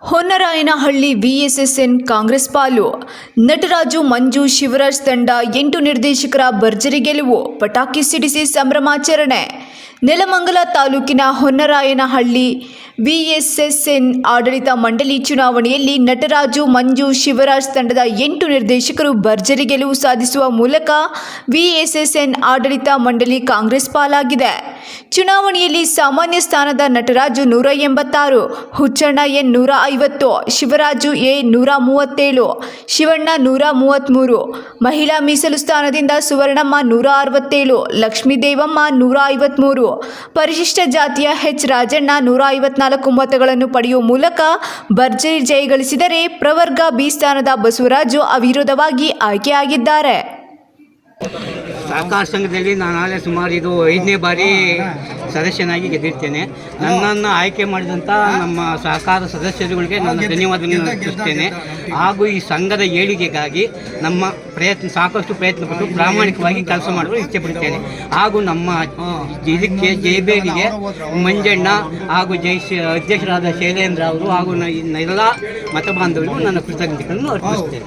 ಹೊನ್ನರಾಯನಹಳ್ಳಿ VSSN Congress ಪಾಲು. ನಟರಾಜು ಮಂಜು ಶಿವರಾಜ್ ತಂಡ ಎಂಟು ನಿರ್ದೇಶಕರ ಭರ್ಜರಿ ಗೆಲುವು, ಪಟಾಕಿ ಸಿಡಿಸಿ ಸಂಭ್ರಮಾಚರಣೆ. ನೆಲಮಂಗಲ ತಾಲೂಕಿನ ಹೊನ್ನರಾಯನಹಳ್ಳಿ ವಿಎಸ್ಎಸ್ಎನ್ ಆಡಳಿತ ಮಂಡಳಿ ಚುನಾವಣೆಯಲ್ಲಿ ನಟರಾಜು ಮಂಜು ಶಿವರಾಜ್ ತಂಡದ ಎಂಟು ನಿರ್ದೇಶಕರು ಭರ್ಜರಿ ಗೆಲುವು ಸಾಧಿಸುವ ಮೂಲಕ ವಿಎಸ್ಎಸ್ಎನ್ ಆಡಳಿತ ಮಂಡಳಿ ಕಾಂಗ್ರೆಸ್ ಪಾಲಾಗಿದೆ. ಚುನಾವಣೆಯಲ್ಲಿ ಸಾಮಾನ್ಯ ಸ್ಥಾನದ ನಟರಾಜು ನೂರ ಎಂಬತ್ತಾರು, ಹುಚ್ಚಣ್ಣ ಎನ್ ನೂರ ಐವತ್ತು, ಶಿವರಾಜು ಎ ನೂರ ಮೂವತ್ತೇಳು, ಶಿವಣ್ಣ ನೂರ ಮೂವತ್ತ್ಮೂರು ಮಹಿಳಾ ಮೀಸಲು ಸ್ಥಾನದಿಂದ ಸುವರ್ಣಮ್ಮ ನೂರ ಅರವತ್ತೇಳು, ಲಕ್ಷ್ಮೀದೇವಮ್ಮ ನೂರ ಐವತ್ತ್ಮೂರು ಪರಿಶಿಷ್ಟ ಜಾತಿಯ ಎಚ್ ರಾಜಣ್ಣ ನೂರ ಐವತ್ನಾಲ್ಕು ಮತಗಳನ್ನು ಪಡೆಯುವ ಮೂಲಕ ಭರ್ಜರಿ ಜಯಗಳಿಸಿದರೆ ಪ್ರವರ್ಗ ಬಿ ಸ್ಥಾನದ ಬಸವರಾಜು ಅವಿರೋಧವಾಗಿ ಆಯ್ಕೆಯಾಗಿದ್ದಾರೆ. ಸಹಕಾರ ಸಂಘದಲ್ಲಿ ನಾನು ಸುಮಾರು ಇದು ಐದನೇ ಬಾರಿ ಸದಸ್ಯನಾಗಿ ಗೆದ್ದಿರ್ತೇನೆ. ನನ್ನನ್ನು ಆಯ್ಕೆ ಮಾಡಿದಂಥ ನಮ್ಮ ಸಹಕಾರ ಸದಸ್ಯರುಗಳಿಗೆ ನಾನು ಧನ್ಯವಾದಗಳನ್ನು ಅರ್ಪಿಸ್ತೇನೆ ಹಾಗೂ ಈ ಸಂಘದ ಏಳಿಗೆಗಾಗಿ ನಮ್ಮ ಪ್ರಯತ್ನ ಸಾಕಷ್ಟು ಪ್ರಯತ್ನಪಟ್ಟು ಪ್ರಾಮಾಣಿಕವಾಗಿ ಕೆಲಸ ಮಾಡಲು ಇಚ್ಛೆಪಡುತ್ತೇನೆ ಹಾಗೂ ನಮ್ಮ ಇದಕ್ಕೆ ಜಯಬೇರಿಗೆ ಮಂಜಣ್ಣ ಹಾಗೂ ಜೈ ಅಧ್ಯಕ್ಷರಾದ ಶೈಲೇಂದ್ರ ಅವರು ಹಾಗೂ ನ- ಎಲ್ಲ ಮತ ಬಾಂಧವರಿಗೂ ನನ್ನ ಕೃತಜ್ಞತೆಗಳನ್ನು ಅರ್ಪಿಸುತ್ತೇನೆ.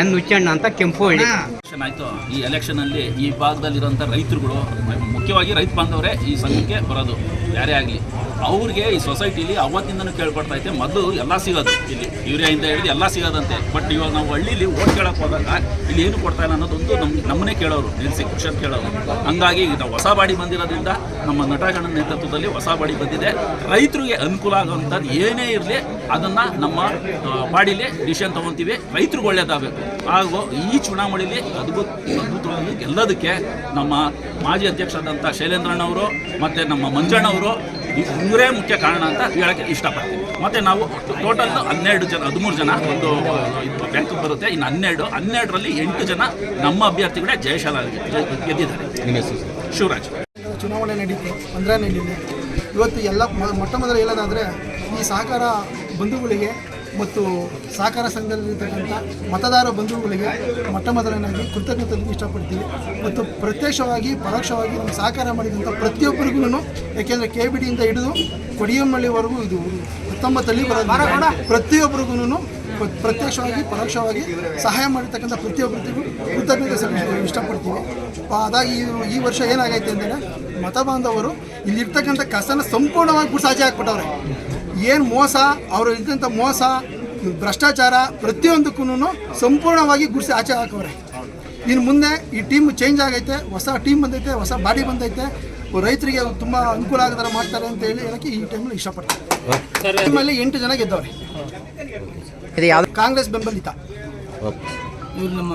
ಎನ್ ಉಚ್ಚಣ್ಣ ಅಂತ ಕೆಂಪುಹಳ್ಳಿ. ಹೇಳಿ ಆಯಿತು. ಈ ಎಲೆಕ್ಷನಲ್ಲಿ ಈ ಭಾಗದಲ್ಲಿರುವಂಥ ರೈತರುಗಳು ಮುಖ್ಯವಾಗಿ ರೈತ ಬಾಂಧವರೇ ಈ ಸಂಘಕ್ಕೆ ಬರೋದು. ಯಾರೇ ಆಗಲಿ. ಅವ್ರಿಗೆ ಈ ಸೊಸೈಟಿಲಿ ಅವತ್ತಿಂದನೂ ಕೇಳ್ಪಡ್ತಾ ಐತೆ ಮೊದಲು ಎಲ್ಲ ಸಿಗೋದು ಇಲ್ಲಿ. ಯೂರಿಯಾಯಿಂದ ಹಿಡಿದು ಎಲ್ಲ ಸಿಗೋದಂತೆ. ಬಟ್ ಇವಾಗ ನಾವು ಹಳ್ಳಿಲಿ ಓಟ್ ಕೇಳಕ್ಕೆ ಹೋದಾಗ ಇಲ್ಲಿ ಏನು ಕೊಡ್ತಾ ಇಲ್ಲ ಅನ್ನೋದೊಂದು ನಮ್ಮ ನಮ್ಮನ್ನೇ ಕೇಳೋರು ನಿಲ್ಲಿಸಿ ಕ್ವಶನ್ ಕೇಳೋರು. ಹಂಗಾಗಿ ಈಗ ನಾವು ಹೊಸ ಬಾಡಿ ಬಂದಿರೋದ್ರಿಂದ ನಮ್ಮ ನಟಗಣ್ಣ ನೇತೃತ್ವದಲ್ಲಿ ಹೊಸ ಬಾಡಿ ಬಂದಿದೆ. ರೈತರಿಗೆ ಅನುಕೂಲ ಆಗುವಂಥದ್ದು ಏನೇ ಇರಲಿ ಅದನ್ನು ನಮ್ಮ ಬಾಡಿಲಿ ಡಿಸಿಷನ್ ತೊಗೊತೀವಿ. ರೈತರಿಗೆ ಒಳ್ಳೇದಾಗಬೇಕು. ಹಾಗೂ ಈ ಚುನಾವಣೆಯಲ್ಲಿ ಅದ್ಭುತ, ಅದ್ಭುತವಾಗಿ ಗೆಲ್ಲೋದಕ್ಕೆ ನಮ್ಮ ಮಾಜಿ ಅಧ್ಯಕ್ಷರಾದಂಥ ಶೈಲೇಂದ್ರಣ್ಣವರು ಮತ್ತು ನಮ್ಮ ಮಂಜಣ್ಣವರು ಇವರೇ ಮುಖ್ಯ ಕಾರಣ ಅಂತ ಹೇಳಕ್ಕೆ ಇಷ್ಟಪಡ್ತೀನಿ. ಮತ್ತು ನಾವು ಟೋಟಲ್ ಹನ್ನೆರಡು ಜನ ಹದಿಮೂರು ಜನ ಒಂದು ಬ್ಯಾಂಕ್ ಬರುತ್ತೆ. ಇನ್ನು ಹನ್ನೆರಡು ಹನ್ನೆರಡರಲ್ಲಿ ಎಂಟು ಜನ ನಮ್ಮ ಅಭ್ಯರ್ಥಿಗಳೇ ಜಯಶಾಲ ಗೆದ್ದಿದ್ದಾರೆ. ಶಿವರಾಜ್. ಚುನಾವಣೆ ನಡೀತು ಅಂದರೆ ನಡೀಲಿ ಇವತ್ತು ಎಲ್ಲ ಮೊಟ್ಟ ಮೊದಲು ಹೇಳೋದಾದರೆ ಈ ಸಹಕಾರ ಬಂಧುಗಳಿಗೆ ಮತ್ತು ಸಹಕಾರ ಸಂಘದಲ್ಲಿರ್ತಕ್ಕಂಥ ಮತದಾರ ಬಂಧುಗಳಿಗೆ ಮೊಟ್ಟ ಮೊದಲನಾಗಿ ಕೃತಜ್ಞತೆ ಇಷ್ಟಪಡ್ತೀವಿ ಮತ್ತು ಪ್ರತ್ಯಕ್ಷವಾಗಿ ಪರೋಕ್ಷವಾಗಿ ನಮ್ಮ ಸಹಕಾರ ಮಾಡಿದಂಥ ಪ್ರತಿಯೊಬ್ಬರಿಗೂ ಯಾಕೆಂದರೆ ಕೆ ಬಿ ಡಿಯಿಂದ ಹಿಡಿದು ಕೊಡಿಯಮ್ಮಳ್ಳಿವರೆಗೂ ಇದು ಹತ್ತೊಂಬತ್ತಲ್ಲಿ ಬರೋದು ಪ್ರತಿಯೊಬ್ಬರಿಗೂ ಪ್ರತ್ಯಕ್ಷವಾಗಿ ಪರೋಕ್ಷವಾಗಿ ಸಹಾಯ ಮಾಡಿರ್ತಕ್ಕಂಥ ಪ್ರತಿಯೊಬ್ಬರಿಗೂ ಕೃತಜ್ಞತೆ ಸಲ್ಲಿಸಲು ಇಷ್ಟಪಡ್ತೀವಿ ಅದಾಗಿ ಈ ವರ್ಷ ಏನಾಗೈತೆ ಅಂದರೆ ಮತ ಬಾಂಧವರು ಇಲ್ಲಿರ್ತಕ್ಕಂಥ ಕಸನ ಸಂಪೂರ್ಣವಾಗಿ ಗುಡ್ಸಾಚೆ ಹಾಕ್ಬಿಟ್ಟವ್ರೆ. ಏನು ಮೋಸ ಅವರು ಇದ್ದಂಥ ಮೋಸ ಭ್ರಷ್ಟಾಚಾರ ಪ್ರತಿಯೊಂದಕ್ಕೂ ಸಂಪೂರ್ಣವಾಗಿ ಗುಡಿಸಿ ಆಚೆ ಹಾಕವ್ರೆ. ಇನ್ನು ಮುಂದೆ ಈ ಟೀಮ್ ಚೇಂಜ್ ಆಗೈತೆ ಹೊಸ ಟೀಮ್ ಬಂದೈತೆ ಹೊಸ ಬಾಡಿ ಬಂದೈತೆ. ರೈತರಿಗೆ ತುಂಬ ಅನುಕೂಲ ಆಗೋ ಥರ ಮಾಡ್ತಾರೆ ಅಂತ ಹೇಳಿ ಹೇಳಕ್ಕೆ ಈ ಟೈಮಲ್ಲಿ ಇಷ್ಟಪಡ್ತಾರೆ ಟೀಮಲ್ಲಿ ಎಂಟು ಜನ ಗೆದ್ದವ್ರೆ. ಕಾಂಗ್ರೆಸ್ ಬೆಂಬಲಿತ. ಇವ್ರು ನಮ್ಮ